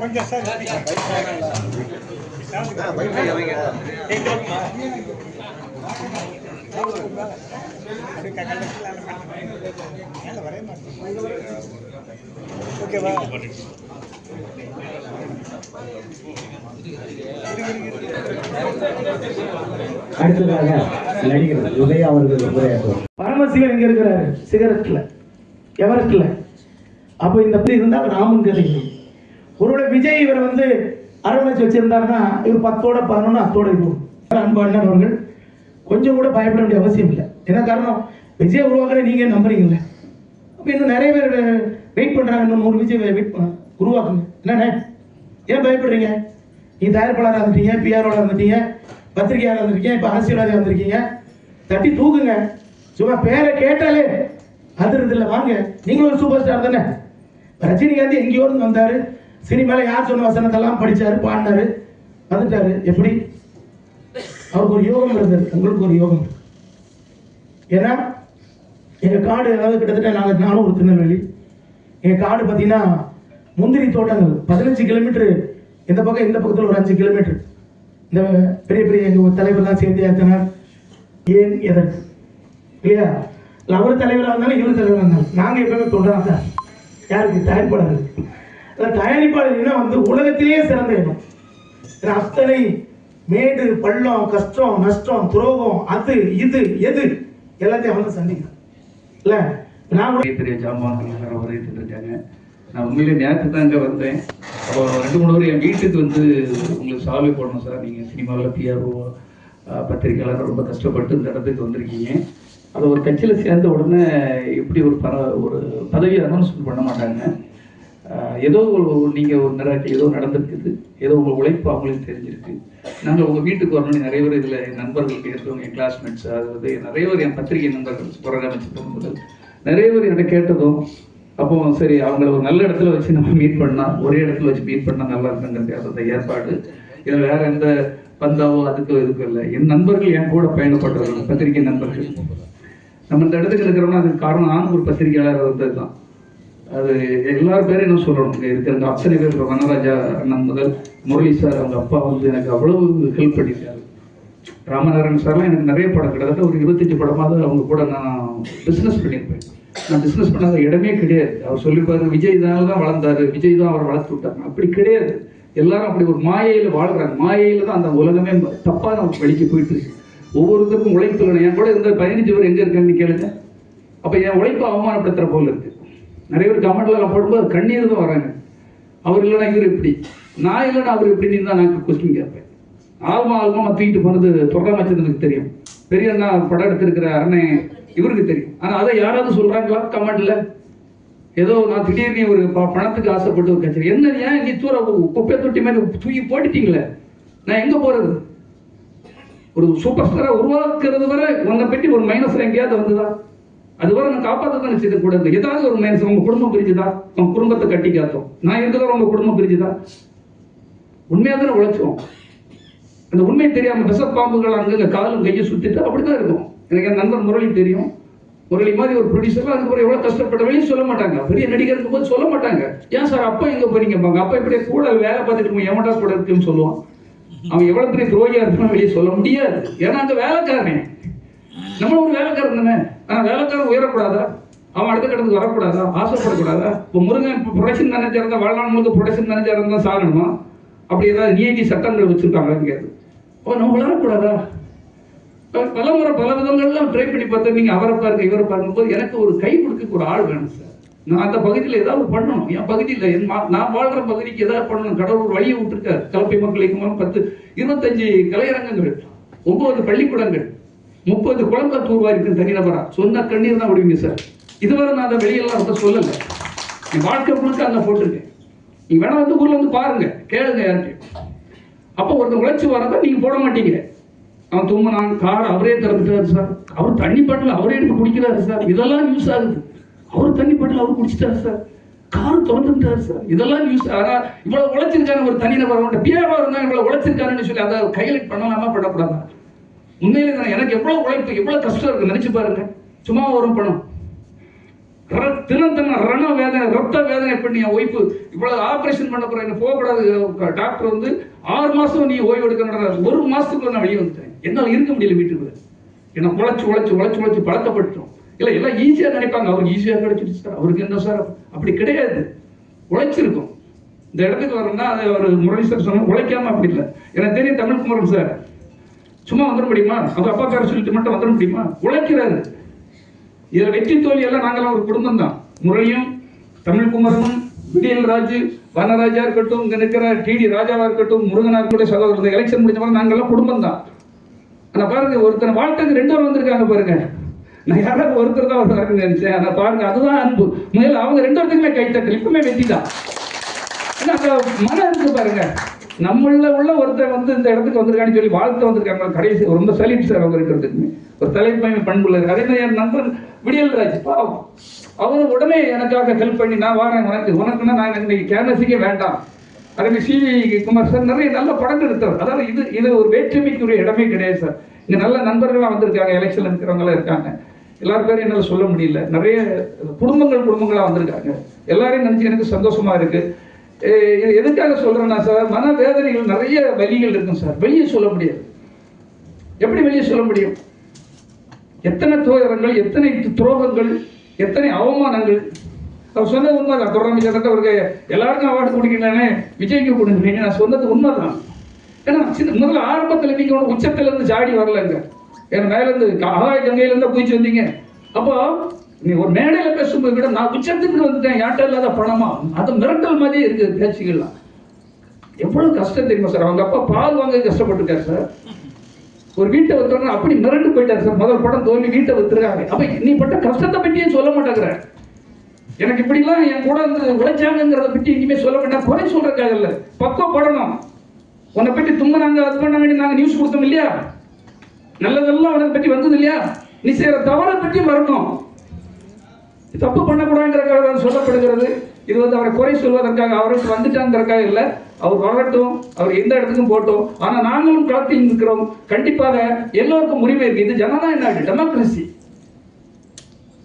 கொஞ்சம் sir bike ஓகேவா அடுத்ததாக நடிகர் உதய அவர்கள் உரையாற்றுவார். பரமசிவன் எங்க இருக்கிறாரு. சிகரெட்ல. எவரெஸ்ட்ல அப்போ இந்த படி இருந்தால் ராமன் கதை ஒருவேளை விஜய் இவர் வந்து அரவணைச்சு வச்சிருந்தாருன்னா இவர் பத்தோட பதினொன்று அத்தோட இருக்கும். அன்பு அண்ணன் அவர்கள் கொஞ்சம் கூட பயப்பட வேண்டிய அவசியம் இல்லை. என்ன காரணம்? விஜய் உருவாக்குற நீங்க நம்புறீங்கல்ல? அப்போ இன்னும் நிறைய பேர் வெயிட் பண்றாங்க. இன்னும் நூறு விஜய் வெயிட் உருவாக்குங்க. என்னண்ணே ஏன் பயப்படுறீங்க? நீ தயாரிப்பாளராக இருந்துட்டீங்க பிஆர்ஓட இருந்துட்டீங்க பத்திரிகையாளர் இருந்திருக்கீங்க இப்போ அரசியல்வாதியாக இருந்திருக்கீங்க. தட்டி தூக்குங்க. சும்மா பேரை கேட்டாலே அதிர்றது இல்லை. வாங்க. நீங்களும் ஒரு சூப்பர் ஸ்டார் தானே ரஜினிகாந்த் எங்கேயோ இருந்து வந்தார். சினிமாவில் யார் சொன்ன வசனத்தெல்லாம் படித்தார் பாடினாரு வந்துட்டார். எப்படி? அவருக்கு ஒரு யோகம் இருந்தது. உங்களுக்கு ஒரு யோகம் இருக்கு. ஏன்னா எங்கள் காடு அதாவது கிட்டத்தட்ட நாங்கள் நானும் ஒரு திருநெல்வேலி. எங்கள் காடு பார்த்தீங்கன்னா முந்திரி தோட்டங்கள். பதினஞ்சு கிலோமீட்ரு இந்த பக்கம் இந்த பக்கத்தில் ஒரு அஞ்சு கிலோமீட்ரு இந்த பெரிய பெரிய எங்கள் தலைவர்லாம் சேர்த்து ஏற்றினார் ஏன் எதற்கு இல்லையா? இல்லை அவர் தலைவராக இருந்தாலும் இவர் தலைவராக இருந்தாலும். நாங்கள் எப்பவுமே தொண்டராக சார் யாருக்கு? தயாரிப்பாளருக்கு. அதான் தயாரிப்பாளர் இனம் வந்து உலகத்திலேயே சிறந்த இடம் ஏன்னா அத்தனை மேடு பள்ளம் கஷ்டம் நஷ்டம் துரோகம் அது இது எது? எல்லாத்தையும் அவங்க சந்திக்கிறான் இல்ல? நான் கூட பெரிய ஜாமான்கள் எல்லாரும் இருக்காங்க நான் உண்மையிலே நேற்று தான் இங்கே வந்தேன். அப்போ ரெண்டு மூணு பேர் என் வீட்டுக்கு வந்து உங்களுக்கு சால்வை போடணும் சார். நீங்கள் சினிமாவில் பிஆர்ஓ பத்திரிக்கையாளர் ரொம்ப கஷ்டப்பட்டு இந்த இடத்துக்கு வந்திருக்கீங்க. அது ஒரு கட்சியில் சேர்ந்த உடனே எப்படி ஒரு பர ஒரு பதவி அனௌன்ஸ்மெண்ட் பண்ண மாட்டாங்க. ஏதோ ஒரு நீங்கள் ஒரு நிற ஏதோ நடந்திருக்குது. ஏதோ உங்கள் உழைப்பு அவங்களுக்கு தெரிஞ்சிருக்கு. நாங்கள் உங்கள் வீட்டுக்கு வரணும்னு நிறைய பேர் இதில் என் நண்பர்கள் இருக்கவங்க என் கிளாஸ்மேட்ஸ் அதாவது நிறைய பேர் என் பத்திரிகை நண்பர்கள் புறகாமிச்சு முதல் நிறைய பேர் என்கிட்ட கேட்டதும் அப்போ சரி அவங்கள ஒரு நல்ல இடத்துல வச்சு நம்ம மீட் பண்ணால் ஒரே இடத்துல வச்சு மீட் பண்ணால் நல்லா இருக்குங்கிறது அந்த ஏற்பாடு. இதில் வேற எந்த பந்தாவோ அதுக்கோ இதுக்கோ இல்லை. என் நண்பர்கள் என் கூட பயணப்பட்டவர்கள் பத்திரிகை நண்பர்கள். நம்ம இந்த இடத்துக்கு இருக்கிறோம்னா அதுக்கு காரணம் நான் ஒரு பத்திரிகையாளர் வந்தது தான் அது எல்லார் பேரும் என்ன சொல்லணும். இங்கே இருக்கிற அத்தனை பேர் இப்ப வனராஜா அண்ணன் முதல் முரளி சார் அவங்க அப்பா வந்து எனக்கு அவ்வளவு ஹெல்ப் பண்ணியிருக்காரு. ராமநாராயண் சார்லாம் எனக்கு நிறைய படம் கிட்டத்தட்ட ஒரு இருபத்தஞ்சு படமாவது அவங்க கூட நான் பிஸ்னஸ் பண்ணியிருப்பேன். நான் பிஸ்னஸ் பண்ணாத இடமே கிடையாது. அவர் சொல்லியிருப்பாரு விஜய் தான் தான் வளர்ந்தாரு விஜய் தான் அவர் வளர்த்து விட்டாங்க அப்படி கிடையாது. எல்லாரும் அப்படி ஒரு மாயையில் வாழ்கிறாங்க மாயையில் தான் அந்த உலகமே தப்பாக நம்ம வழிக்கு போயிட்டு இருக்கு. ஒவ்வொருத்தருக்கும் உழைப்பு என் கூட இருந்த பதினஞ்சு பேர் எங்கே இருக்காங்கன்னு கேளுங்க. அப்போ என் உழைப்பை அவமானப்படுத்துகிற போல இருக்குது நிறைய பேர் கமெண்ட்லாம் போடும்போது கண்ணீர் தான் வராங்க. அவர் இல்லைன்னா இவர் எப்படி? நான் இல்லைன்னா அவர் எப்படின்னு தான் நான் கொஸ்டின் கேட்பேன். ஆல்மா ஆல்மா தூக்கிட்டு போனது தொடர வச்சதுக்கு தெரியும். பெரிய அண்ணா படம் எடுத்திருக்கிற அண்ணன் இவருக்கு தெரியும். ஆனால் அதை யாராவது சொல்கிறாங்களா கமெண்ட்டில் ஏதோ நான் திடீர்னு ஒரு ப- பணத்துக்கு ஆசைப்பட்டு ஒரு கட்சி என்ன ஏன் நீ தூர குப்பை தொட்டி மாதிரி தூக்கி போட்டுட்டீங்களே? நான் எங்கே போகிறது ஒரு சூப்பர் ஸ்டாரை உருவாக்குறது வரை உன்னை பற்றி ஒரு மைனஸ் எங்கேயாவது வந்துதான் அதுவரை நான் காப்பாற்ற தான் நிச்சயத்தை ஏதாவது ஒரு மைனஸ் உங்க குடும்பம் பிரிஞ்சுதா? உங்க குடும்பத்தை கட்டி காத்தோம். நான் இருக்கிற உங்க குடும்பம் பிரிஞ்சுதா? உண்மையாக தானே உழைச்சோம். அந்த உண்மை தெரியாம விஷப்பாம்புகள் அங்கங்க காலும் கையை சுத்திட்டு அப்படிதான் இருக்கும். எனக்கு என் நண்பர் முரளி தெரியும். முரளி மாதிரி ஒரு ப்ரொடியூசர் அதுக்கப்புறம் எவ்வளவு கஷ்டப்பட்ட வெளியே சொல்ல மாட்டாங்க. பெரிய நடிகர் போது சொல்ல மாட்டாங்க. ஏன் சார் அப்பா எங்க போறீங்க? அப்பா இப்படியே கூட வேலை பார்த்துட்டு எவன்டா கூட இருக்குன்னு சொல்லுவான். அவன் எவ்வளவு பெரிய துரோகியா இருக்கான்னு வெளியே சொல்ல முடியாது. ஏன்னா அந்த வேலைக்காரன். நம்ம ஒரு வேலைக்காரன் தானே. ஆனா வேலைக்காரன் உயரக்கூடாதா? அவன் அடுத்த கட்டத்துக்கு வரக்கூடாதா? ஆசைப்படக்கூடாதா? இப்போ முருகன் ப்ரொடக்ஷன் மேனேஜர் இருந்தால் வாழ்நாள் முழுக்க ப்ரொடக்ஷன் மேனேஜர் இருந்தால் சாகணுமா? அப்படி ஏதாவது நீதி சட்டங்கள் வச்சிருக்காங்க எங்கேயாவது அப்போ நம்ம வளரக்கூடாதா? ப- பல முறை பல ட்ரை பண்ணி பார்த்தா நீங்கள் அவரை பாருங்க இவரை பாருங்க. போது எனக்கு ஒரு கை கொடுக்க ஒரு ஆள் வேணும் சார் நான் அந்த பகுதியில் ஏதாவது பண்ணணும். என் பகுதியில் என் மா- நான் வாழ்கிற பகுதிக்கு ஏதாவது பண்ணணும். கடவுள் ஒரு வழியை விட்டுருக்காரு. கலப்பை மக்களுக்கு பத்து இருபத்தஞ்சு கலையரங்கங்கள் ஒன்பது பள்ளிக்கூடங்கள் முப்பது குழந்தை தூர்வா இருக்கு தனிநபரா சொன்ன கண்ணீர் தான் விடுவீங்க சார். இதுவரை நான் அதை வெளியெல்லாம் ரொம்ப சொல்லலை. என் வாழ்க்கை முழுக்க அங்கே போட்டிருக்கேன் நீங்கள் வேணா வந்து ஊர்ல வந்து பாருங்க. கேளுங்க யார்கிட்டயும். அப்போ ஒருத்தன் உழைச்சி வரதான் நீங்க போட மாட்டீங்க. அவன் தும்முனான் கார் அவரே திறந்துட்டாரு சார். அவர் தண்ணி பாட்டில் அவரே எடுத்து குடிக்கிறாரு சார். இதெல்லாம் யூஸ் ஆகுது. அவர் தண்ணி பாட்டில் அவர் குடிச்சிட்டாரு சார். கார் திறந்துட்டாரு சார். இதெல்லாம் யூஸ் ஆனா இவ்வளவு உழைச்சிருக்காரு ஒரு தனிநபர் அவன்கிட்ட பிஏவா இருந்தால் இவ்வளவு உழைச்சிருக்காருன்னு சொல்லி அதை கையெழுத்து பண்ணலாமா பண்ணக்கூடாதா? உண்மையிலே நான் எனக்கு எவ்வளவு உழைப்பு எவ்வளவு கஷ்டம் இருக்கு நினைச்சு பாருங்க. சும்மா வரும் பணம். ர- தினம் தினம் ரண வேதனை ரத்த வேதனை பண்ணி என் ஒய்ஃபு இவ்வளவு ஆப்ரேஷன் பண்ண போறேன் என்ன போகக்கூடாது. டாக்டர் வந்து ஆறு மாசம் நீ ஓய்வு எடுக்கணும் ஒரு மாசத்துக்குள்ள நான் வெளியே வந்துட்டேன். என்னால் இருக்க முடியல வீட்டுக்குள்ள. என்ன உழைச்சு உழைச்சு உழைச்சு உழைச்சு பழக்கப்பட்டோம் இல்லை எல்லாம் ஈஸியாக நினைப்பாங்க. அவருக்கு ஈஸியாக கிடைச்சிருச்சு சார் அவருக்கு என்ன சார் அப்படி கிடையாது. உழைச்சிருக்கும். இந்த இடத்துக்கு வரணும்னா அது ஒரு முரளி சார் சொன்ன உழைக்காம அப்படி இல்லை. எனக்கு தெரியும் தமிழ் குமரன் சார் சும்மா வந்துட முடியுமா? அவங்க அப்பா சொல்லிட்டு மட்டும் வந்துட முடியுமா? உழைக்கிறாரு இதில் வெற்றி தோல்வி எல்லாம் நாங்களாம் ஒரு குடும்பம் தான் முரளியும் தமிழ் குமரனும் விடியல் ராஜு வனராஜா இருக்கட்டும் இங்கே இருக்கிற டிடி ராஜாவாக இருக்கட்டும் முருகனாக இருக்கட்டும் சகோதரர் எலெக்ஷன் முடிஞ்ச மாதிரி குடும்பம் தான் ஆனால் பாருங்க ஒருத்தர் வாழ்க்கைக்கு ரெண்டு பேர் வந்திருக்காங்க பாருங்க. நான் யாராவது ஒருத்தர் தான் வருவாருன்னு நினைச்சேன். ஆனால் பாருங்க அதுதான் அன்பு. முதல்ல அவங்க ரெண்டு பேர்த்துக்குமே கைத்தட்டல் இப்பவுமே வெற்றி தான் ஏன்னா அந்த மனம் இருக்கு பாருங்க. நம்மள உள்ள ஒருத்தர் வந்து இந்த இடத்துக்கு வந்திருக்கான்னு சொல்லி வாழ்த்து வந்திருக்காங்க. கடைசி ரொம்ப சலீம் சார் அவங்க இருக்கிறதுக்குமே ஒரு தலைமை பண்புள்ள இருக்கு அதே மாதிரி என் நண்பர் விடியல் ராஜ். பாவம். அவரு உடனே எனக்காக ஹெல்ப் பண்ணி நான் வரேன் உனக்கு உனக்குன்னா நான் எனக்கு இன்னைக்கு கேர்னஸுக்கே வேண்டாம். அதே மாதிரி சிவி குமார் சார் நிறைய நல்ல படங்கள் எடுத்தார் அதாவது இது இது ஒரு வேற்றுமைக்குரிய இடமே கிடையாது சார். இங்கே நல்ல நண்பர்களாக வந்திருக்காங்க எலெக்ஷன்ல இருக்கிறவங்களாம் இருக்காங்க. எல்லார் பேரும் என்னால் சொல்ல முடியல. நிறைய குடும்பங்கள் குடும்பங்களாக வந்திருக்காங்க. எல்லாரையும் நினச்சி எனக்கு சந்தோஷமா இருக்குது இது எதுக்காக சொல்கிறேன்னா சார் மன வேதனைகள் நிறைய வலிகள் இருக்கும் சார். வெளியே சொல்ல முடியாது. எப்படி வெளியே சொல்ல முடியும்? எத்தனை துயரங்கள் எத்தனை துரோகங்கள் எத்தனை அவமானங்கள். அவர் சொன்னது உண்மைதான். தொடர்ந்து கிட்டத்தட்ட அவருக்கு எல்லாருக்கும் அவார்டு கொடுக்கலன்னு விஜய்க்கு கொடுங்க நான் சொன்னது உண்மைதான். ஏன்னா சின்ன முதல்ல ஆரம்பத்தில் நீங்கள் ஒன்று உச்சத்துலேருந்து ஜாடி வரலங்க. ஏன்னா மேலேருந்து ஆகாய கங்கையிலேருந்து குதிச்சு வந்தீங்க. அப்போ நீ ஒரு மேடையில் பேசும்போது கூட நான் உச்சத்துக்கு வந்துட்டேன் யார்கிட்ட இல்லாத பணமா? அது மிரட்டல் மாதிரி இருக்குது பேச்சுகள்லாம். எவ்வளவு கஷ்டம் தெரியுமா சார்? அவங்க அப்பா பால் வாங்க கஷ்டப்பட்டுருக்காரு சார். ஒரு வீட்டை வித்தோன்னா அப்படி மிரண்டு போயிட்டார் சார். முதல் படம் தோல்வி வீட்டை வைத்திருக்காங்க அப்ப நீ பட்ட கஷ்டத்தை பற்றியே சொல்ல மாட்டேங்கிற. எனக்கு இப்படிலாம் என் கூட வந்து உழைச்சாங்கிறத பற்றி இனிமே சொல்ல மாட்டேன். குறை சொல்றதுக்காக இல்லை. பக்குவப்படணும் உன்னை பற்றி தும்புனாங்க அது பண்ணாங்க நாங்கள் நியூஸ் கொடுத்தோம் இல்லையா? நல்லதெல்லாம் உனக்கு பற்றி வந்தது இல்லையா? நீ செய்யற தவறை பற்றி வரணும் தப்பு பண்ணக்கூடாதுங்கிறக்காக தான் சொல்லப்படுகிறது. இது வந்து அவரை குறை சொல்வதற்காக அவருக்கு வந்துட்டாங்கிறக்காக இல்லை. அவர் வரட்டும் அவர் எந்த இடத்துக்கும் போட்டோம் ஆனால் நாங்களும் களத்தில் இருக்கிறோம் கண்டிப்பாக எல்லோருக்கும் உரிமை இருக்கு. இது ஜனநாயக நாடு டெமோக்ரஸி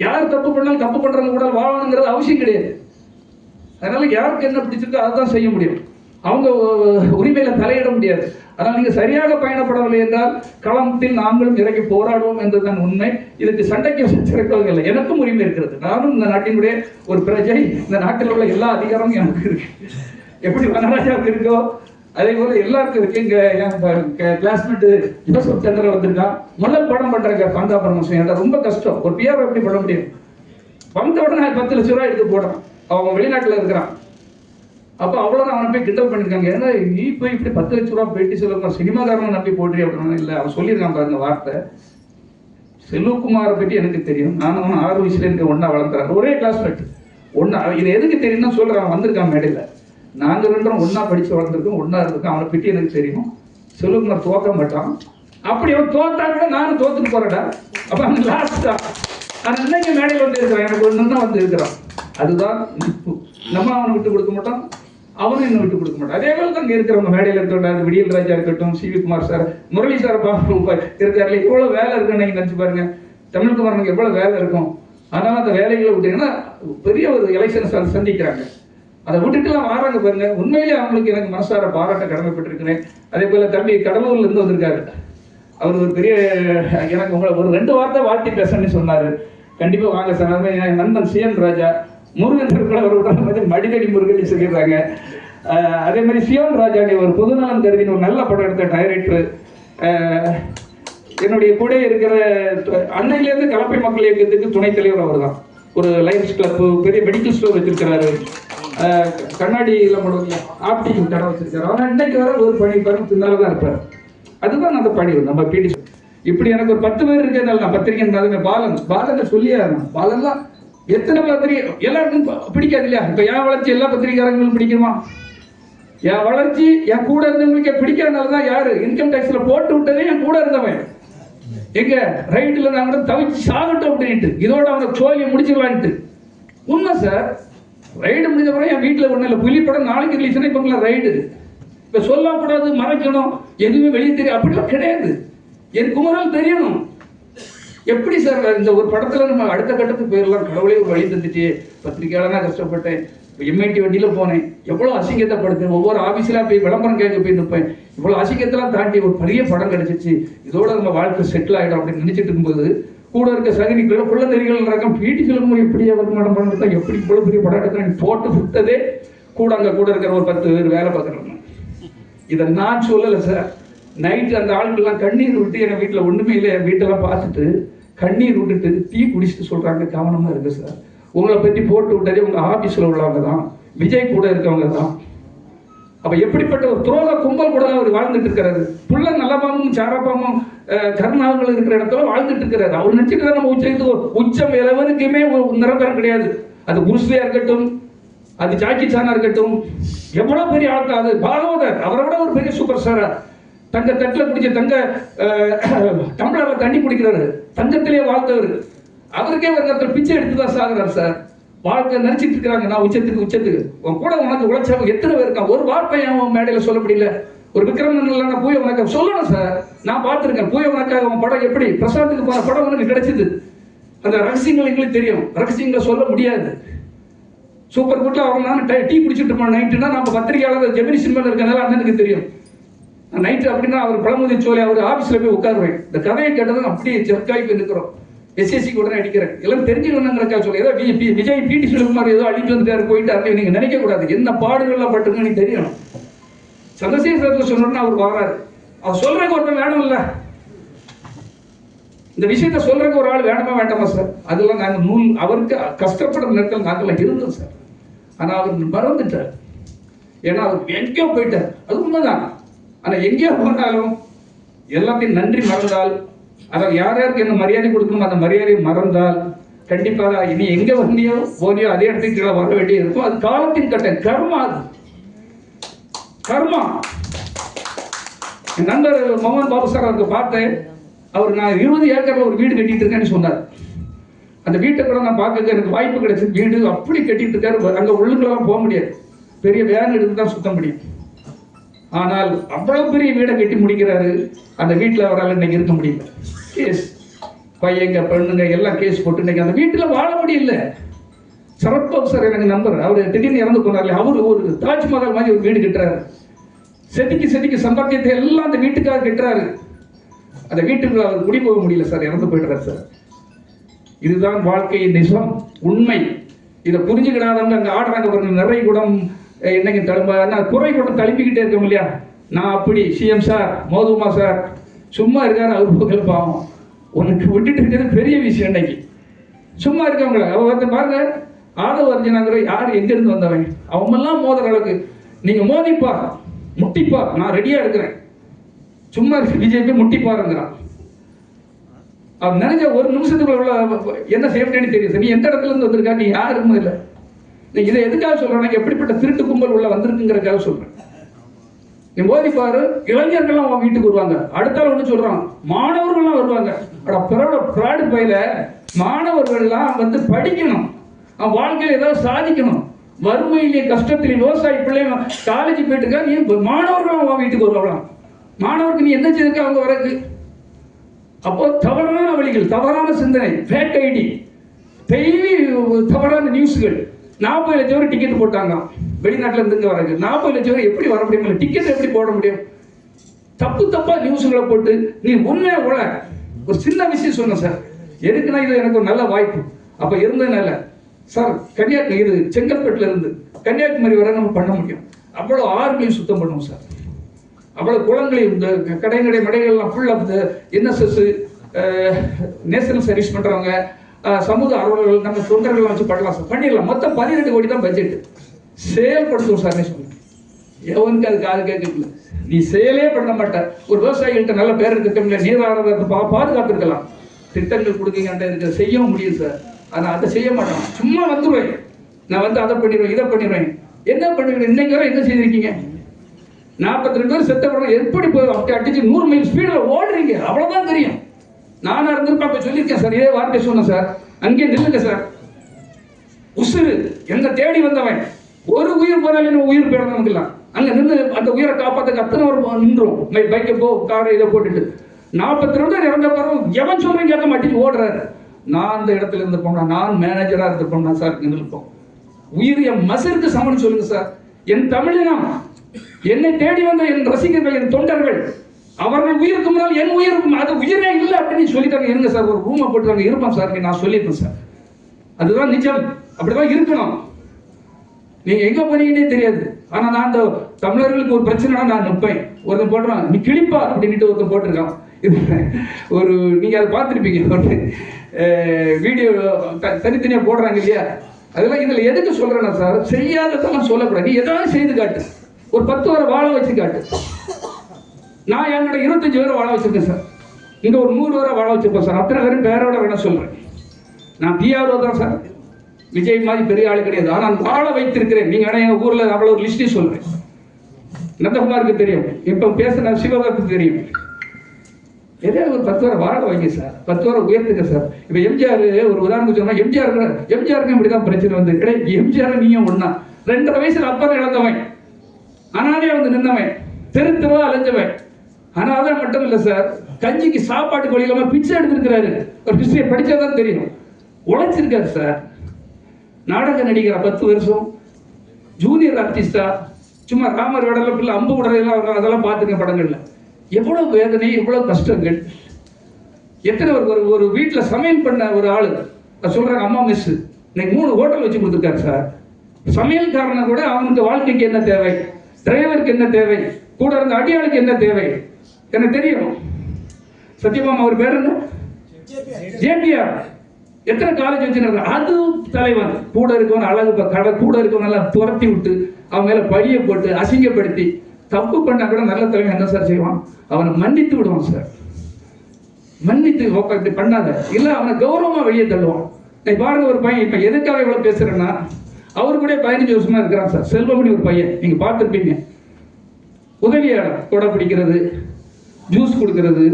யார் தப்பு பண்ணாலும் தப்பு பண்றவங்க கூட வாழணுங்கிறது அவசியம் கிடையாது. அதனால யாருக்கு என்ன பிடிச்சிருக்கோ அதை தான் செய்ய முடியும். அவங்க உரிமையில தலையிட முடியாது. அதனால் நீங்க சரியாக பயணப்படவில்லை என்றால் களத்தில் நாங்களும் இறங்கி போராடுவோம் என்றுதான் உண்மை. இதுக்கு சண்டைக்கு சிறக்கவங்க இல்லை. எனக்கும் உரிமை இருக்கிறது. நானும் இந்த நாட்டினுடைய ஒரு பிரஜை. இந்த நாட்டில் உள்ள எல்லா அதிகாரமும் எனக்கு இருக்கு. எப்படி வனராஜாவுக்கு இருக்கோ அதே போல எல்லாருக்கும் இருக்கு. இங்க என் கிளாஸ்மேட் ஜோசப் சந்திர வந்திருக்கான். முதல் படம் பண்றாங்க பங்கா பரமசிவம் ரொம்ப கஷ்டம். ஒரு பிஆர் எப்படி பண்ண முடியும்? வந்த உடனே பத்து லட்ச ரூபாய் எடுத்து போடுறான் அவன் வெளிநாட்டுல இருக்கிறான். அப்போ அவ்வளோ அவனை போய் கிண்டல் பண்ணிருக்காங்க. ஏன்னா நீ போய் இப்படி பத்து லட்ச ரூபா பேட்டி செல்வகுமார் சினிமாக்காரன் நம்பி போடுறீ அப்படின்னா இல்லை. அவன் சொல்லியிருக்கான் பாருங்க வார்த்தை. செல்வகுமாரை பற்றி எனக்கு தெரியும். நானும் அவன் ஆறு வயசுல எனக்கு ஒன்றா வளர்ந்துறாரு ஒரே கிளாஸ் கிளாஸ்மேட் ஒன்றா இது எதுக்கு தெரியும்னா சொல்கிறான் அவன் வந்திருக்கான் மேடையில். நாங்கள் ரெண்டும் ஒன்றா படித்து வளர்ந்துருக்கோம். ஒன்றா இருக்கோம் அவனை பற்றி எனக்கு தெரியும். செல்வகுமார் தோக்க மாட்டான். அப்படி அவன் தோத்தா கூட நானும் தோத்துட்டு போறேன்டா. அப்போ அவன் தான் நான் இன்னைக்கு மேடையில் வந்து இருக்கிறான். எனக்கு ஒன்று தான் வந்து இருக்கிறான். அதுதான் நம்ம அவனை விட்டு கொடுக்க மாட்டோம். அவரும் இன்னும் விட்டு கொடுக்க மாட்டார். அதே போல தான் இருக்கிறவங்க மேடையில் இருக்கட்டும் விடியல் ராஜா இருக்கட்டும் C V Kumar sir Murali sir இருக்காருல எவ்வளோ வேலை இருக்குன்னு நீங்கள் நினச்சி பாருங்க. தமிழ்குமாரனுக்கு எவ்வளோ வேலை இருக்கும். அதனால அந்த வேலைகளை விட்டீங்கன்னா பெரிய ஒரு எலெக்ஷன் சந்திக்கிறாங்க. அதை விட்டுட்டுலாம் வராங்க பாருங்க. உண்மையிலே அவங்களுக்கு எனக்கு மனசார பாராட்ட கடமைப்பட்டிருக்கிறேன். அதே போல தம்பி கடலூர்ல இருந்து வந்திருக்காரு. அவர் ஒரு பெரிய எனக்கு உங்களை ஒரு ரெண்டு வார்த்தை வாழ்த்தி பேசணும்னு சொன்னாரு. கண்டிப்பா வாங்க சார். அது என் நண்பன் சிஎன் ராஜா. முருகன் இருக்கிற ஒரு உடல் வந்து மடிதடி முருகன் சொல்லிடுறாங்க. அதே மாதிரி சியோன் ராஜா ஒரு பொதுநலன் கருதின ஒரு நல்ல படம் எடுத்த டைரக்டர் என்னுடைய கூட இருக்கிற அன்னையிலேருந்து கலப்பை மக்கள் இயக்கத்துக்கு துணைத் தலைவர் அவர் தான் ஒரு லைன்ஸ் கிளப்பு பெரிய மெடிக்கல் ஸ்டோர் வச்சிருக்கிறாரு. கண்ணாடி கண்ணாடியில் போடுவாங்க ஆப்டிக் கடை வச்சிருக்காரு. ஆனால் இன்னைக்கு வர ஒரு பணி பாருங்க தான் இருப்பார். அதுதான் அந்த பணி நம்ம பிடி இப்படி எனக்கு ஒரு பத்து பேர் இருக்கிறதால நான் பத்திரிக்கை இருந்தாலுமே பாலன். பாலனை சொல்லியே ஆகணும். பாலன்லாம் எத்தனை பத்திரிகை எல்லாருக்கும் பிடிக்காது இல்லையா? இப்போ என் வளர்ச்சி எல்லா பத்திரிகையாளர்களும் பிடிக்குமா? என் வளர்ச்சி என் கூட இருந்தவங்களுக்கே பிடிக்காதனால தான் யாரு? இன்கம் டேக்ஸ்ல போட்டு விட்டதே என் கூட இருந்தவன். எங்க? ரைட்ல நான் தவிச்சு சாகட்டும் அப்படின்ட்டு இதோட அவங்க சோழியை முடிச்சிடலான்ட்டு. உண்மை சார் ரைடு முடிஞ்ச பிறகு என் வீட்டில் ஒன்றும் இல்லை. புலி படம் நாளைக்கு ரிலீஸ்னா இப்போ ரைடு இப்போ சொல்லக்கூடாது மறைக்கணும். எதுவுமே வெளியே தெரியும் அப்படிலாம் கிடையாது. என் குமரல் தெரியணும். எப்படி சார் இந்த ஒரு படத்தில் நம்ம அடுத்த கட்டத்துக்கு போயிடலாம் கடவுளே ஒரு வழி தந்துட்டு பத்திரிக்கையாளனா கஷ்டப்பட்டேன். எம்ஐடி வண்டியில் போனேன். எவ்வளோ அசிங்கத்தை படுத்தேன் ஒவ்வொரு ஆஃபீஸ்லாம் போய் விளம்பரம் கேட்க போய் நிற்பேன். இவ்வளோ அசிங்கத்தெல்லாம் தாண்டி ஒரு பெரிய படம் கிடைச்சிச்சு. இதோட நம்ம வாழ்க்கை செட்டில் ஆகிடும் அப்படின்னு நினச்சிட்டு இருக்கும்போது கூட இருக்க சகனிகள் புள்ள தெரிகள் ரகம் பீட்டி சொல்லும்போது எப்படி அவர் மேடம் பண்ணுறதா எப்படி இவ்வளோ பெரிய படம் எடுக்கிறேன் போட்டு விட்டதே. கூட அங்கே கூட இருக்கிற ஒரு பத்து பேர் வேலை பார்க்குறாங்க. இதை நான் சொல்லலை சார். நைட்டு அந்த ஆளுங்கெல்லாம் கண்ணீர் விட்டு என் வீட்டில் ஒன்றுமே இல்லை. என் வீட்டெல்லாம் பார்த்துட்டு கண்ணீர் விட்டுட்டு டீ குடிச்சிட்டு சொல்கிறாங்க கவனமாக இருக்கு சார். உங்களை பற்றி போட்டு விட்டாலே உங்கள் ஆஃபீஸில் உள்ளவங்க தான். விஜய் கூட இருக்கவங்க தான். அப்போ எப்படிப்பட்ட ஒரு துரோக கும்பல் கூட அவர் வாழ்ந்துட்டு இருக்கிறாரு. புள்ள நல்லபாமும் சாரப்பாமும் அஹ், இருக்கிற இடத்துல வாழ்ந்துட்டு இருக்கிறாரு. அவர் நினைச்சிட்டு நம்ம உச்சத்து உச்சம் எவனுக்குமே நிரந்தரம் கிடையாது. அது புருஸ்லியா இருக்கட்டும் அது ஜாக்கி சானா இருக்கட்டும். எவ்வளோ பெரிய ஆட்கள் அது? பாகவதர் அவரை விட ஒரு பெரிய சூப்பர் ஸ்டாரா தங்க தட்டில் பிடிச்ச தங்க அஹ், தண்ணி பிடிக்கிறாரு தங்கத்திலே வாழ்ந்தவர். அவருக்கே ஒரு இடத்துல பிச்சை எடுத்து தான் சாகுறாரு சார். வாழ்க்கை நினைச்சிட்டு இருக்கிறாங்க. நான் உச்சத்துக்கு உச்சத்துக்கு. உன் கூட உனக்கு உழைச்சவங்க எத்தனை பேர் இருக்கான் ஒரு வார்த்தை அவன் மேடையில் சொல்ல முடியல. ஒரு விக்ரமன் இல்லைன்னா பூய உனக்கு சொல்லணும் சார். நான் பார்த்துருக்கேன். பூய உனக்காக உன் படம் எப்படி? பிரசாந்துக்கு போன படம் உனக்கு கிடைச்சது. அந்த ரகசியங்கள் எங்களுக்கு தெரியும். ரகசியங்களை சொல்ல முடியாது. சூப்பர் குட்டில் அவங்க நான் டீ குடிச்சிட்டு இருப்பான். நைட்டுனா நம்ம பத்திரிகையாளர் ஜெமினி சினிமாவில் இருக்கிறதால அண்ணனுக்கு தெரியும். நைட்டு அப்படின்னா அவர் பழமுதி சோழி அவர் ஆஃபீஸில் போய் உட்காருவேன். இந்த கதையை கேட்டதும் அப்படியே ஜெர்க்காய் போய் நிற்கிறோம். எஸ்எஸ்சிக்கு உடனே அடிக்கிறேன். எல்லாம் தெரிஞ்சுக்கணுங்கிறக்கா சொல்லி ஏதோ வி- விஜய் பிடி சிவகுமார் ஏதோ அழிஞ்சு வந்துட்டாரு போயிட்டாரு நீங்கள் நினைக்க கூடாது என்ன பாடுகள்லாம் பட்டுருக்குன்னு எனக்கு தெரியணும். சந்திரசேகரத்தில் சொன்னோன்னா அவர் வராரு. அவர் சொல்கிறக்கு ஒருத்தன் வேணும் இல்லை இந்த விஷயத்த சொல்கிறக்கு ஒரு ஆள் வேணுமா வேண்டாமா சார் அதெல்லாம் நாங்கள் நூல் அவருக்கு கஷ்டப்படுற நேரத்தில் நாங்கள்லாம் இருந்தோம் சார் ஆனால் அவர் மறந்துட்டார். ஏன்னா அவர் எங்கேயோ போயிட்டார். அது உண்மைதான். ஆனா எங்கே போனாலும் எல்லாத்தையும் நன்றி மறந்தால் அதாவது யார் யாருக்கு என்ன மரியாதை கொடுக்கணுமோ அந்த மரியாதையை மறந்தால் கண்டிப்பாக இனி எங்க வந்தியோ போனியோ அதே இடத்துக்கு கீழே வர வேண்டியது இருக்கும். அது காலத்தின் கட்டம் கர்மா அது. கர்மா. என் நண்பர் மோகன் பாபு சார் அவருக்கு பார்த்தேன். அவர் நான் இருபது ஏக்கர்ல ஒரு வீடு கட்டிட்டு இருக்கேன்னு சொன்னார். அந்த வீட்டை கூட நான் பார்க்க எனக்கு வாய்ப்பு கிடைச்சது வீடு அப்படி கட்டிட்டு இருக்காரு. அங்கே உள்ளுக்கெல்லாம் போக முடியாது. பெரிய வேன் எடுத்து தான் சுத்த முடியும் ஆனால் அவ்வளவு பெரிய வீடை கட்டி முடிக்கிறாரு. அந்த வீட்டில் அவரால் இன்னைக்கு இருக்க முடியல. கேஸ் பையங்க பெண்ணுங்க எல்லாம் கேஸ் போட்டு இன்னைக்கு அந்த வீட்டில் வாழ முடியல. சரத்பாபு சார் எனக்கு நம்பர் அவர் திடீர்னு இறந்து போனார்ல. அவர் ஒரு தாஜ்மஹால் மாதிரி ஒரு வீடு கட்டுறாரு. செதுக்கி செதுக்கி சம்பாத்தியத்தை எல்லாம் அந்த வீட்டுக்காக கட்டுறாரு. அந்த வீட்டுக்குள்ள அவர் குடி போக முடியல சார். இறந்து போயிடுறாரு சார். இதுதான் வாழ்க்கையின் நிஜம் உண்மை. இதை புரிஞ்சுக்கிடாதவங்க அங்கே ஆடுறாங்க பாருங்க. நிறைய குடம் என்னைக்கு என்னங்க தழும்ப நான் குறை கூட தழும்பிக்கிட்டே இருக்கோம் இல்லையா? நான் அப்படி சிஎம் சார் மோதுமா சார் சும்மா இருக்காரு அவர் புகழ் பாவம். உனக்கு விட்டுட்டு இருக்கிறது பெரிய விஷயம் இன்னைக்கு. சும்மா இருக்கவங்கள அவ வந்து பாருங்க ஆதவ அர்ஜுனாங்கிற யார் எங்கேருந்து வந்தவன் அவங்கெல்லாம் மோதுற அளவுக்கு. நீங்க மோதிப்பார் முட்டிப்பார் நான் ரெடியா இருக்கிறேன். சும்மா பிஜேபி முட்டிப்பாருங்கிறான். அவன் நினைச்ச ஒரு நிமிஷத்துக்குள்ள உள்ள என்ன செய்யணும்னு தெரியும். சார் நீ எந்த இடத்துல இருந்து வந்திருக்கா? நீ யாருமே இல்லை. இதை எதுக்காக சொல்றேன் எப்படிப்பட்ட திருட்டு கும்பல் உள்ள வந்திருக்குங்கிறதுக்காக சொல்றேன். நீ போதிப்பாரு பாரு இளைஞர்கள்லாம் உன் வீட்டுக்கு வருவாங்க. அடுத்த ஒன்று சொல்றான் மாணவர்கள்லாம் வருவாங்க. அட பிறோட பிராடு பையில மாணவர்கள்லாம் வந்து படிக்கணும். அவன் வாழ்க்கையில் ஏதாவது சாதிக்கணும். வறுமையிலே கஷ்டத்திலே விவசாயி பிள்ளைங்க காலேஜ் போயிட்டுக்கா நீ மாணவர்களும் உன் வீட்டுக்கு வருவாங்களாம். மாணவருக்கு நீ என்ன செய்திருக்க அவங்க வரக்கு? அப்போ தவறான வழிகள் தவறான சிந்தனை ஃபேக் ஐடி டெய்லி தவறான நியூஸ்கள் நாற்பது லட்சம் பேர் டிக்கெட் போட்டாங்க வெளிநாட்டுல இருந்து வராங்க நாற்பது லட்சம் பேர் எப்படி வர முடியும்? டிக்கெட் எப்படி போட முடியும்? தப்பு தப்பா நியூஸ்களை போட்டு நீ உண்மையா உள்ள ஒரு சின்ன விஷயம் சொன்னேன் சார் எதுக்குன்னா இது எனக்கு ஒரு நல்ல வாய்ப்பு. அப்ப இருந்ததுனால சார் கன்னியாகுமரி இது செங்கல்பட்டுல இருந்து கன்னியாகுமரி வரை நம்ம பண்ண முடியும். அவ்வளவு ஆறுகளையும் சுத்தம் பண்ணுவோம் சார் அவ்வளவு குளங்களையும் இந்த கடைங்கடை மடைகள்லாம் ஃபுல்லாக இந்த என்எஸ்எஸ் நேஷனல் சர்வீஸ் பண்றவங்க சமூக ஆர்வலர்கள் நம்ம தொண்டர்கள் வச்சு பண்ணலாம் சார். பண்ணிடலாம். மொத்தம் பதினெட்டு கோடி தான் பட்ஜெட் செயல்படுத்துவோம் சார் சொன்னேன் எவனுக்கு அது காது கேட்கல நீ செயலே பண்ண மாட்டேன் ஒரு விவசாயிகள்கிட்ட நல்ல பேர் இருக்க நீராதாரத்தை பா பாதுகாத்துருக்கலாம். திட்டங்கள் கொடுக்கீங்கன்ற இருக்கு செய்யவும் முடியும் சார். ஆனால் அதை செய்ய மாட்டோம். சும்மா வந்துடுவேன் நான் வந்து அதை பண்ணிடுவேன் இதை பண்ணிடுவேன். என்ன பண்ணிடுவேன் இன்னைக்கு வரை என்ன செய்திருக்கீங்க? நாற்பத்தி ரெண்டு பேர் செத்த படம் எப்படி போய் அப்படி அடிச்சு நூறு மைல் ஸ்பீடில் ஓடுறீங்க? அவ்வளோதான் தெரியும். நானா இருந்திருப்பா அப்போ சொல்லியிருக்கேன் சார். இதே வார்த்தை சொன்னேன் சார். அங்கேயே நில்லுங்க சார். உசுறு. எங்க தேடி வந்தவன். ஒரு உயிர் போனாலும் உயிர் போயிடணும் இல்லை அங்க நின்று அந்த உயிரை காப்பாத்துக்கு அத்தனை ஒரு நின்றோம். பைக்கை போ காரை இதை போட்டுட்டு. நாற்பத்தி ரெண்டு இறந்த பிறகு எவன் சொல்றேன் கேட்க மாட்டேங்க ஓடுறாரு. நான் அந்த இடத்துல இருந்து போனா நான் மேனேஜரா இருந்து போனா சார் நின்றுப்போம் நிற்போம் உயிர் என் மசருக்கு சமன் சொல்லுங்க சார். என் தமிழினம் என்னை தேடி வந்த என் ரசிகர்கள் என் தொண்டர்கள் அவர்கள் உயிருக்கு முன்னால் என் உயிர் அது உயிரே இல்லை அப்படின்னு சொல்லிட்டாங்க. இருங்க சார் ஒரு ரூமை போட்டுறாங்க இருப்பான் சார் நான் சொல்லியிருப்பேன் சார். அதுதான் நிஜம். அப்படிதான் இருக்கணும். நீங்க எங்க போனீங்கன்னே தெரியாது. ஆனா நான் அந்த தமிழர்களுக்கு ஒரு பிரச்சனைனா நான் நிற்பேன் ஒருத்தன் போடுறான் நீ கிழிப்பா? அப்படின்ட்டு ஒருத்தன் போட்டிருக்கான். ஒரு நீங்க அதை பார்த்துருப்பீங்க. ஒரு வீடியோ தனித்தனியா போடுறாங்க இல்லையா? அதெல்லாம் இதுல எதுக்கு சொல்றேன்னா சார் செய்யாததெல்லாம் சொல்லக்கூடாது. நீ ஏதாவது செய்து காட்டு. ஒரு பத்து வரை வாழ வச்சு காட்டு. நான் என்னோட இருபத்தஞ்சு பேரை வாழ வச்சிருக்கேன் சார். இங்கே ஒரு நூறு பேரை வாழ வச்சிருப்பேன் சார். அத்தனை பேரும் பேரோட வேணா சொல்கிறேன் நான் பிஆர்ஓ தான் சார். விஜய் மாதிரி பெரிய ஆளு கிடையாது. ஆனால் வாழ வைத்திருக்கிறேன். நீங்கள் வேணா எங்கள் ஊரில் அவ்வளோ ஒரு லிஸ்ட்டே சொல்கிறேன் நந்தகுமாருக்கு தெரியும். இப்போ பேசுன சிவகாக்கு தெரியும். எதையாவது ஒரு பத்து வரை வாழ வைங்க சார். பத்து வரை உயர்த்துங்க சார். இப்போ எம்ஜிஆர் ஒரு உதாரணம் சொன்னால் எம்ஜிஆர் எம்ஜிஆருக்கு இப்படி தான் பிரச்சனை வந்து. கிடையாது எம்ஜிஆர் நீயும் ஒன்றா ரெண்டரை வயசுல அப்பறம் இழந்தவன். ஆனாலே வந்து நின்னவன். தெரு தெருவா அலைஞ்சவன். அனாதை மட்டும் இல்ல சார். கஞ்சிக்கு சாப்பாட்டு வழி இல்லாம பிச்சை எடுத்திருக்கிறாரு. ஒரு பிச்சையை படிச்சாதான் தெரியும். உழைச்சிருக்காரு சார். நாடக நடிகரா பத்து வருஷம். ஜூனியர் ஆர்டிஸ்டா சும்மா ராமர் விடல பிள்ளை அம்பு உடலாம் வரும் அதெல்லாம் பார்த்துங்க படங்கள்ல. எவ்வளவு வேதனை எவ்வளவு கஷ்டங்கள். எத்தனை ஒரு ஒரு ஒரு வீட்டில் சமையல் பண்ண ஒரு ஆளு. நான் சொல்றாங்க அம்மா மிஸ் இன்னைக்கு மூணு ஹோட்டல் வச்சு கொடுத்துருக்காரு சார். சமையல்காரனை கூட அவனுக்கு வாழ்க்கைக்கு என்ன தேவை? டிரைவருக்கு என்ன தேவை? கூட இருந்த அடியாளுக்கு என்ன தேவை? எனக்கு தெரியும். சத்யபாமா அவர் பேர் என்ன? ஜேபிஆர். எத்தனை காலேஜ் வச்சிருக்காங்க அது தலைவன். கூட இருக்கவன் அழகு இப்போ கடை கூட இருக்கவன் எல்லாம் துரத்தி விட்டு அவன் மேலே பழிய போட்டு அசிங்கப்படுத்தி தப்பு பண்ணா கூட நல்ல தலைவன் என்ன சார் செய்வான்? அவனை மன்னித்து விடுவான் சார் மன்னித்து இப்படி பண்ணாத. இல்லை அவனை கௌரவமாக வெளியே தள்ளுவான். நீ பாருங்க ஒரு பையன் இப்போ எதுக்காக இவ்வளோ பேசுகிறேன்னா அவர் கூட பதினஞ்சு வருஷமா இருக்கிறான் சார் செல்வமணி ஒரு பையன். நீங்கள் பார்த்துருப்பீங்க. உதவியாளர் கொடை பிடிக்கிறது. ஜூஸ் கொடுக்கறது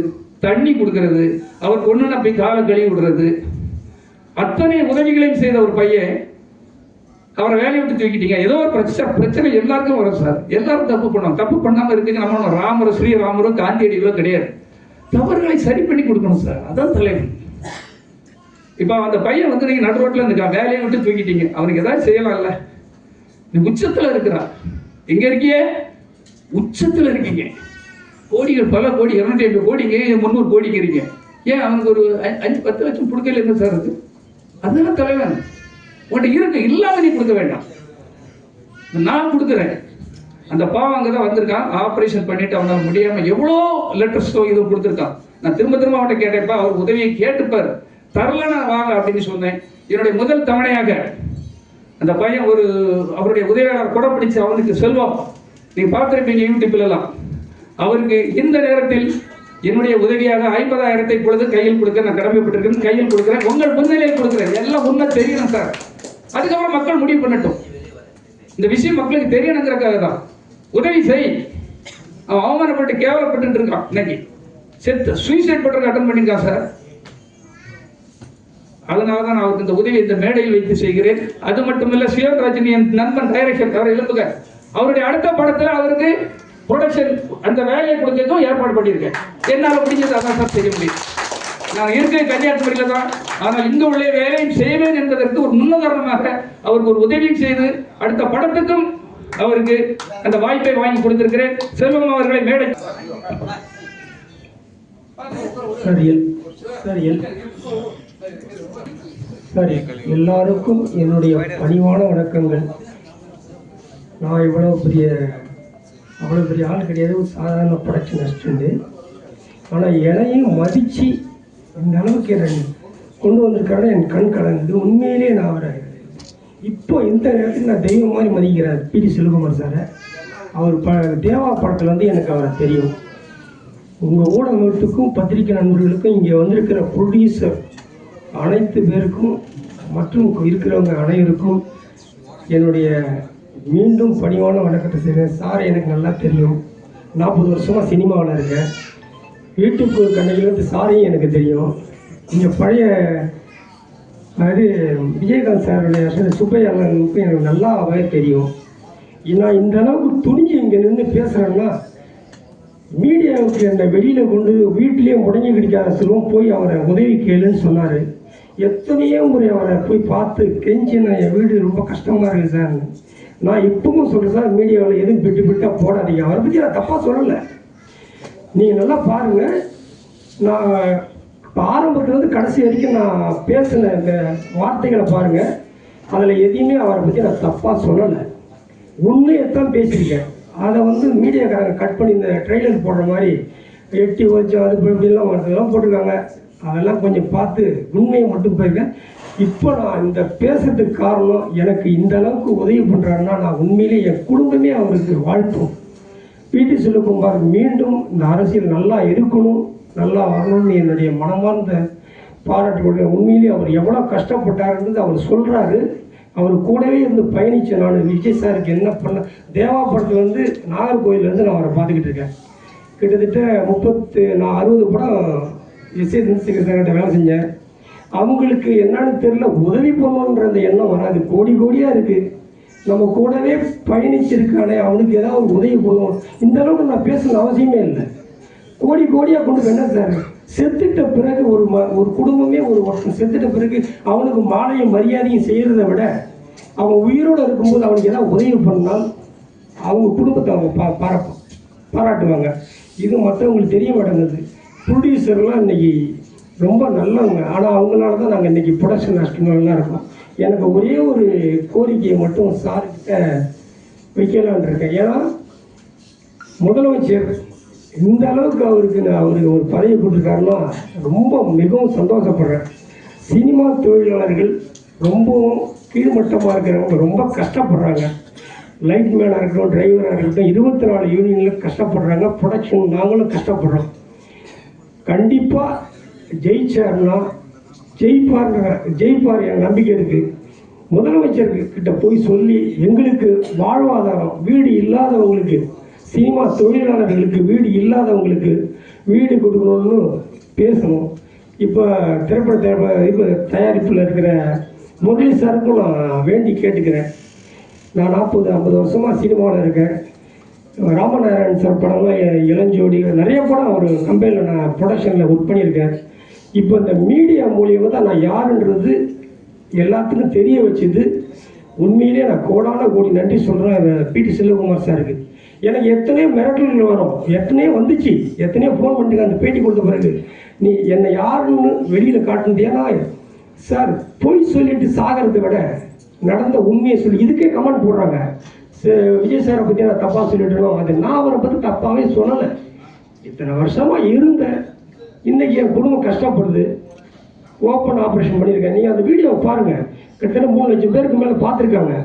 தண்ணி கொடுக்கறது அவர் கொண்டு போய் காலை கழுவி விடுறது. அத்தனை உதவிகளையும் செய்த ஒரு பையன் அவரை வேலையை விட்டு தூக்கிட்டீங்க. ஏதோ ஒரு பிரச்சனை பிரச்சனை எல்லாருக்கும் வரும் சார். எல்லாரும் தப்பு பண்ணோம் தப்பு பண்ணாமல் இருக்குங்க நம்ம ஒண்ணும் ராமரோ ஸ்ரீராமரோ காந்தியடிகளோ கிடையாது. தவறுகளை சரி பண்ணி கொடுக்கணும் சார். அதான் தலைவர் இப்போ அந்த பையன் வந்து நீங்கள் நடு ரோட்ல இருந்துக்கா வேலையை விட்டு தூக்கிட்டீங்க. அவனுக்கு ஏதாவது செய்யலாம்ல. நீ உச்சத்தில் இருக்கிறான். எங்கே இருக்கியே? உச்சத்தில் இருக்கீங்க. கோடிகள் பல கோடி இரநூத்தி ஐம்பது கோடிங்க முந்நூறு கோடிக்கிறீங்க ஏன் அவனுக்கு ஒரு அஞ்சு பத்து லட்சம் கொடுக்கல என்ன சார் அது? அதுதான் தலைவன். உன்கிட்ட இருக்கு இல்லாம நீ கொடுக்க வேண்டாம். நான் கொடுக்குறேன். அந்த பாவம் அங்கே தான் வந்திருக்கான். ஆப்ரேஷன் பண்ணிட்டு அவனால் முடியாம எவ்வளோ லெட்டர்ஸோ இதுவும் கொடுத்துருக்கான். நான் திரும்ப திரும்ப அவன்கிட்ட கேட்டேன்ப்பா அவர் உதவியை கேட்டுப்பார் தரல நான் வாங்க அப்படின்னு சொன்னேன். என்னுடைய முதல் தவணையாக அந்த பையன் ஒரு அவருடைய உதவியாளர் கூட பிடிச்சு அவனுக்கு செல்வம் நீ பார்த்துருப்பீங்க யூடியூப்லலாம் எல்லாம். அவருக்கு இந்த நேரத்தில் என்னுடைய உதவியாக ஐம்பதாயிரத்தை பொழுது கையில் கொடுக்க நான் கடமைப்பட்டிருக்கேன். கையில் கொடுக்குறேன். உங்கள் முன்னிலையில் கொடுக்குறேன். எல்லாம் உண்மை தெரியணும் சார் அதுக்கப்புறம் மக்கள் முடிவு பண்ணட்டும். இந்த விஷயம் மக்களுக்கு தெரியணுங்கிறக்காக தான். உதவி செய். அவன் அவமானப்பட்டு கேவலப்பட்டு இருக்கான் இன்னைக்கு. செத்து சூசைட் பண்றதுக்கு அட்டன் பண்ணிக்கா சார் அதனால தான் நான் அவருக்கு இந்த உதவி இந்த மேடையில் வைத்து செய்கிறேன். அது மட்டுமல்ல சிவராஜன் என் நண்பன் டைரக்ஷன் அவர் எழுப்புக அவருடைய அடுத்த படத்தில் அவருக்கு ப்ரொடக்ஷன் அந்த வேலையை கொடுத்ததும் ஏற்பாடு பண்ணியிருக்கேன். என்னால் முடிஞ்சது அதான் சார் செய்ய முடியும். நான் இருக்கிற கன்னியாகுமரியில் தான் ஆனால் இந்த உள்ள வேலையும் செய்வேன் என்பதற்கு ஒரு முன்னுதாரணமாக அவருக்கு ஒரு உதவியும் செய்து அடுத்த படத்துக்கும் அவருக்கு அந்த வாய்ப்பை வாங்கி கொடுத்திருக்கிறேன். செல்வம் அவர்களை மேடை சரி. எல் எல்லாருக்கும் என்னுடைய பணிவான வணக்கங்கள். நான் இவ்வளோ பெரிய அவ்வளோ பெரிய ஆள் கிடையாது. ஒரு சாதாரண ப்ரொடக்ஷன் அசிஸ்டண்ட்டு ஆனால் என்னையும் மதித்து இந்த அளவுக்கு என்ன கொண்டு வந்திருக்காரு என் கண் கலந்து உண்மையிலேயே நான் அவரை இப்போ இந்த நேரத்தில் நான் தெய்வம் மாதிரி மதிக்கிறார் பிடி செல்வகுமார் சாரை. அவர் ப தேவா படத்தில் வந்து எனக்கு அவரை தெரியும். உங்கள் ஊடகத்துக்கும் பத்திரிகை நண்பர்களுக்கும் இங்கே வந்திருக்கிற ப்ரொடியூசர் அனைத்து பேருக்கும் மற்றும் இருக்கிறவங்க அனைவருக்கும் என்னுடைய மீண்டும் பணிவான வணக்கத்தை செய்கிறேன் சார் எனக்கு நல்லா தெரியும். நாற்பது வருஷமாக சினிமாவில் இருக்கேன். யூடியூப் கண்ணிலிருந்து சாரையும் எனக்கு தெரியும். இங்கே பழைய அது விஜயகாந்த் சாருடைய அசல் சுப்பையாளனுக்கும் எனக்கு நல்லாவே தெரியும். நான் இந்த அளவுக்கு துணிஞ்சு இங்கே நின்று பேசுகிறேன்னா மீடியாவுக்கு என்னை வெளியில் கொண்டு வீட்டிலேயே முடங்கி கிடைக்காத சொல்லுவோம் போய் அவரை உதவி கேளுன்னு சொன்னார். எத்தனையோ முறை அவரை போய் பார்த்து கெஞ்சி நான் என் வீடு ரொம்ப கஷ்டமாக இருக்குது சார். நான் இப்பவும் சொல்கிறேன் சார் மீடியாவில் எதுவும் பிட்டு பிட்டாக போடாதீங்க. அவரை பற்றி நான் தப்பாக சொல்லலை. நீங்கள் நல்லா பாருங்கள் நான் ஆரம்பத்துலேருந்து கடைசி வரைக்கும் நான் பேசின இந்த வார்த்தைகளை பாருங்கள் அதில் எதையுமே அவரை பற்றி நான் தப்பாக சொல்லலை. உண்மையைத்தான் பேசியிருக்கேன். அதை வந்து மீடியாக்காரங்க கட் பண்ணி இந்த ட்ரெய்லர் போடுற மாதிரி எட்டி வச்சு அது இப்படி இப்படிலாம் வரதெல்லாம் போட்டிருக்காங்க. அதெல்லாம் கொஞ்சம் பார்த்து உண்மையை மட்டும் போயிருக்கேன் இப்போ நான் இந்த பேசுறதுக்கு காரணம் எனக்கு இந்த அளவுக்கு உதவி பண்ணுறாருன்னா நான் உண்மையிலேயே என் குடும்பமே அவருக்கு வாழ்த்தும். பிடி செல்வகுமார் மீண்டும் இந்த அரசியல் நல்லா இருக்கணும் நல்லா வரணும்னு என்னுடைய மனமார்ந்த பாராட்டு கொடுக்குறேன் உண்மையிலே அவர் எவ்வளோ கஷ்டப்பட்டாருன்றது அவர் சொல்கிறாரு அவர் கூடவே இருந்து பயணித்தேன் நான் விஜய் சாருக்கு என்ன பண்ண தேவா படத்தில் வந்து நாகர்கோயிலேருந்து நான் அவரை பார்த்துக்கிட்டு இருக்கேன். கிட்டத்தட்ட முப்பத்து நான் அறுபது படம் எஸ்ஏ தனசேகர் சார்கிட்ட வேலை செஞ்சேன். அவங்களுக்கு என்னன்னு தெரில உதவி பண்ணணுன்ற அந்த எண்ணம் வராது. கோடி கோடியாக இருக்குது நம்ம கூடவே பயணிச்சிருக்கானே அவனுக்கு ஏதாவது உதவி பண்ணுவோம் இந்த அளவுக்கு நான் பேசணும் அவசியமே இல்லை. கோடி கோடியாக கொண்டு போய் என்ன சார் செத்துட்ட பிறகு ஒரு ம ஒரு குடும்பமே ஒரு ஒருத்தன் செத்துட்ட பிறகு அவனுக்கு மாலையும் மரியாதையும் செய்கிறத விட அவன் உயிரோடு இருக்கும்போது அவனுக்கு ஏதாவது உதவி பண்ணால் அவங்க குடும்பத்தை அவங்க பா பாராட்டும் பாராட்டுவாங்க. இது மற்றவங்களுக்கு தெரிய மாட்டேங்குது. ப்ரொடியூசர்லாம் இன்னைக்கு ரொம்ப நல்லவங்க. ஆனால் அவங்களால தான் நாங்கள் இன்னைக்கு ப்ரொடக்ஷன் நஷ்டங்கள்லாம் இருக்கோம். எனக்கு ஒரே ஒரு கோரிக்கையை மட்டும் சார்கிட்ட வைக்கலான் இருக்கேன். ஏன்னா முதலமைச்சர் இந்த அளவுக்கு அவருக்கு நான் அவருக்கு ஒரு பதவி கொடுத்துருக்காருன்னா ரொம்ப மிகவும் சந்தோஷப்படுறேன். சினிமா தொழிலாளர்கள் ரொம்பவும் கீழ்மட்டமாக இருக்கிறவங்க ரொம்ப கஷ்டப்படுறாங்க. லைட் மேனாக இருக்கட்டும் டிரைவராக இருக்கட்டும் இருபத்தி நாலு யூனியனில் கஷ்டப்படுறாங்க. ப்ரொடக்ஷன் நாங்களும் கஷ்டப்படுறோம். கண்டிப்பாக ஜெயிச்சார்னா ஜெயிப்பார்ன்ற ஜெயிப்பார் என் நம்பிக்கை இருக்குது முதலமைச்சர் கிட்ட போய் சொல்லி எங்களுக்கு வாழ்வாதாரம் வீடு இல்லாதவங்களுக்கு சினிமா தொழிலாளர்களுக்கு வீடு இல்லாதவங்களுக்கு வீடு கொடுக்கணும்னு பேசணும். இப்போ திரைப்பட தயாரிப்பு இப்போ தயாரிப்பில் இருக்கிற முரளி சாருக்கும் நான் வேண்டி கேட்டுக்கிறேன். நான் நாற்பது ஐம்பது வருஷமாக சினிமாவில் இருக்கேன். ராமநாராயணன் சார் படம்லாம் இளஞ்சோடி நிறைய படம் ஒரு கம்பெனியில் நான் ப்ரொடக்ஷனில் ஒர்க் பண்ணியிருக்கேன். இப்போ இந்த மீடியா மூலியமாக தான் நான் யாருன்றது எல்லாத்துக்கும் தெரிய வச்சுது. உண்மையிலே நான் கோடான கோடி நன்றி சொல்கிறேன் பிடி செல்வகுமார் சாருக்கு. எனக்கு எத்தனையோ மிரட்டல்கள் வரும். எத்தனையோ வந்துச்சு. எத்தனையோ ஃபோன் பண்ணிட்டு அந்த பேட்டி கொடுத்த பிறகு நீ என்னை யாருன்னு வெளியில் காட்டுனது ஏன்னா சார் பொய் சொல்லிட்டு சாகிறத விட நடந்த உண்மையை சொல்லி இதுக்கே கமெண்ட் போடுறாங்க. விஜய் சாரை பற்றி நான் தப்பாக சொல்லிட்டணும் அது நான் அவரை பற்றி தப்பாகவே சொல்லலை. இத்தனை வருஷமாக இருந்தேன். இன்னைக்கு என் குடும்பம் கஷ்டப்படுது. ஓப்பன் ஆப்ரேஷன் பண்ணியிருக்கேன். நீங்கள் அந்த வீடியோவை பாருங்கள் கிட்டத்தட்ட மூணு லட்சம் பேருக்கு மேலே பார்த்துருக்காங்க.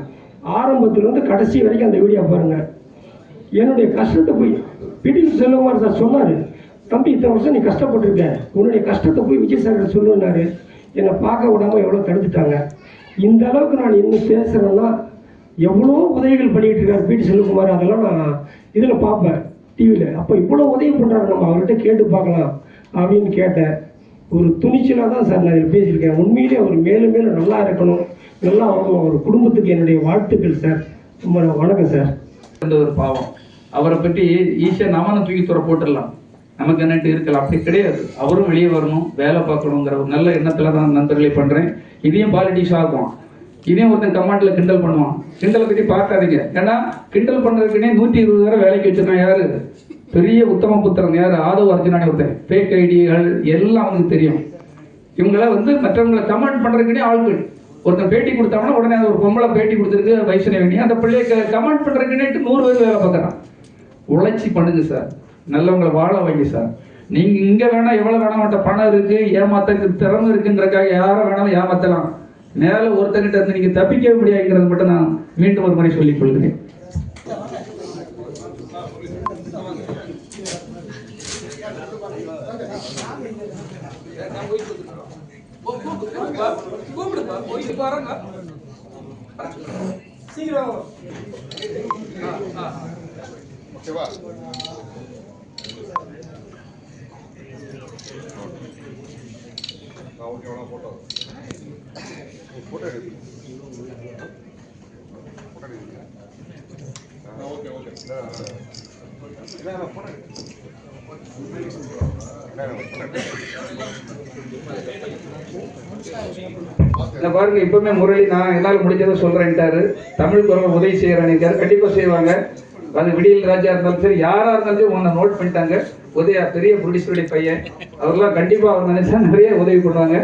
ஆரம்பத்துலேருந்து கடைசி வரைக்கும் அந்த வீடியோ பாருங்கள் என்னுடைய கஷ்டத்தை போய் பிடி செல்வகுமார் சார் சொன்னார். தம்பி இத்தனை வருஷம் நீ கஷ்டப்பட்டுருக்க. உன்னுடைய கஷ்டத்தை போய் விஜய் சார் சொல்லுன்னாரு. என்னை பார்க்க விடாமல் எவ்வளோ தடுத்துட்டாங்க. இந்த அளவுக்கு நான் இன்னும் பேசுகிறேன்னா எவ்வளோ உதவிகள் பண்ணிகிட்டு இருக்கார் பிடி செல்வகுமார் அதெல்லாம் நான் இதில் பார்ப்பேன். டிவியில் அப்போ இவ்வளோ உதவி பண்ணுறாரு நம்ம அவர்கிட்ட கேட்டு பார்க்கலாம். அப்படின்னு கேட்டேன். ஒரு துணிச்சலாக தான் சார் நான் இதில் பேசியிருக்கேன். உண்மையிலே அவர் மேலும் மேலும் நல்லா இருக்கணும். நல்லா வரணும் அவர் குடும்பத்துக்கு என்னுடைய வாழ்த்துக்கள் சார். ரொம்ப வணக்கம் சார். அந்த ஒரு பாவம். அவரை பற்றி ஈஸியாக நாம தூக்கி துற போட்டுடலாம். நமக்கு என்னட்டு இருக்கலாம். அப்படி கிடையாது. அவரும் வெளியே வரணும். வேலை பார்க்கணுங்கிற ஒரு நல்ல எண்ணத்தில் தான் நண்பர்களை பண்ணுறேன் இதையும் பாலிட்டிக்ஸ் ஆகும் இதையும் ஒருத்தன் கமாண்டில் கிண்டல் பண்ணுவான். கிண்டலை பற்றி பார்க்காதீங்க. ஏன்னா கிண்டல் பண்ணுறதுக்குன்னே நூற்றி இருபது வரை வேலைக்கு வச்சுருக்கான் யாரு? பெரிய உத்தம புத்திரன் யார்? ஆதவ அர்ஜுனானி ஒருத்தன். ஃபேக் ஐடிகள் எல்லாம் அவனுக்கு தெரியும். இவங்கள வந்து மற்றவங்களை கமெண்ட் பண்றதுக்குனே ஆட்கள் ஒருத்தன் பேட்டி கொடுத்தாங்கன்னா உடனே அந்த ஒரு பொம்பளை பேட்டி கொடுத்துருக்கு வைஷ்ணவினி அந்த பிள்ளைய கமெண்ட் பண்றதுக்குனேட்டு நூறு பேர் வேலை பார்க்குறான். உழைச்சி பண்ணுங்க சார் நல்லவங்களை வாழ வைங்க சார் நீங்கள் இங்கே வேணால் எவ்வளோ வேணாம் உன்ட்ட பணம் இருக்குது ஏமாத்த திறமை இருக்குங்கிறக்காக யாரை வேணாலும் ஏமாத்தலாம். மேலே ஒருத்தர்கிட்ட இருந்து நீங்கள் தப்பிக்க முடியாதுங்கிறது மட்டும் நான் மீண்டும் ஒரு முறை சொல்லிக் கொள்கிறேன். இதுக்கு வரேன் சீக்கிரம் ஓகேவா? ஓகே வேணா photo photo photo okay okay. இந்த பாருங்க இப்பவுமே முரளி நான் என்னால் முடிஞ்சதை சொல்றேன்ட்டாரு. தமிழ் குரல் உதவி செய்யறாங்க கண்டிப்பா செய்வாங்க. அது விடியல் ராஜா இருந்தாலும் சரி யாரா இருந்தாலும் சரி உன்னை நோட் பண்ணிட்டாங்க. உதயா பெரிய ப்ரொடியூசருடைய பையன். அவர்லாம் கண்டிப்பா அவர் நினைச்சா நிறைய உதவி பண்ணுவாங்க.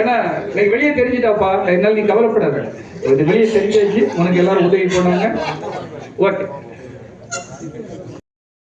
ஏன்னா நீ வெளியே தெரிஞ்சிட்டாப்பா. என்னால் நீ கவலைப்படாத. இது வெளியே தெரிஞ்சாச்சு உனக்கு எல்லாரும் உதவி பண்ணுவாங்க. ஓகே.